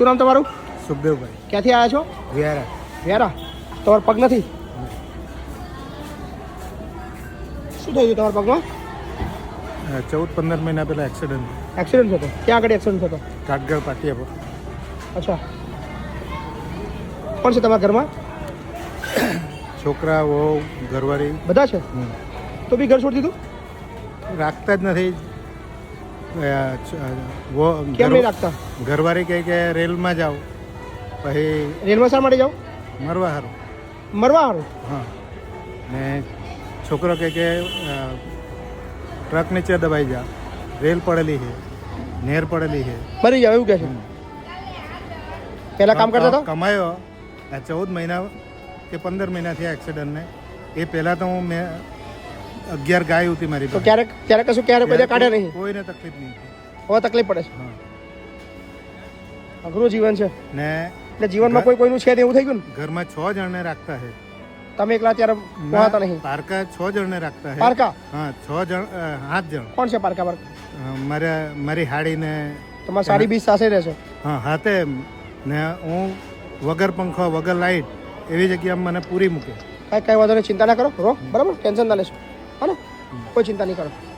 શું નામ તમારું? સુખદેવભાઈ. ક્યાંથી આવ્યા છો? વ્યારા. વ્યારા. તમારો પગ નથી? શું થયું તમારા પગમાં? ચૌદ પંદર મહિના પહેલાં એક્સિડન્ટ એક્સિડન્ટ થતો. ક્યાં આગળ એક્સિડન્ટ થતો? કાટગળ પાટિયા પર અચ્છા. કોણ છે તમારા ઘરમાં? છોકરા વહુ ઘરવાળી. બધા છે? તો બી ઘર છોડી દીધું? રાખતા જ નથી. કેમ નહીં રાખતા ઘરવાળી કહે કે રેલમાં જાઓ. પછી રેલમાં શા માટે જાઓ? મરવા સારું મરવા હારું? હા. ને છોકરો કહે કે ટ્રક નીચે દબાઈ જા. રેલ પડેલી છે. નેર પડેલી છે. મરી જાવ એવું કહે છે? પહેલાં કામ કરતા હતા? કમાયો. આ ચૌદ મહિના કે પંદર મહિના થયા એક્સિડન્ટને એ પહેલાં તો હું મેં અગિયાર ગાય હતી મારી તો ક્યારેક ક્યારેક કશું ક્યારેક બધા કાઢે નહીં? કોઈને તકલીફ નહીં હવે તકલીફ પડે છે. અઘરું જીવન છે. ને એટલે જીવનમાં કોઈ કોઈનું છે એવું થઈ ગયું ને? ઘરમાં છ જણને રાખતા છે તમે એકલા અત્યારે પહોંચતા નહીં? પારકા છ જણને રાખતા છે પારકા? હા છ જણ સાત જણ. કોણ છે પારકા પારકા મારે મારી હાડીને તમારી સારી બીજ સાથે રહેશે હા હાથે ને હું વગર પંખો વગર લાઈટ એવી જગ્યામાં મને પૂરી મૂકે. કાંઈ કાંઈ વાંધો નહીં ચિંતા ના કરો. રો બરાબર? ટેન્શન ના લેશો. હા કોઈ ચિંતા નહીં કરો.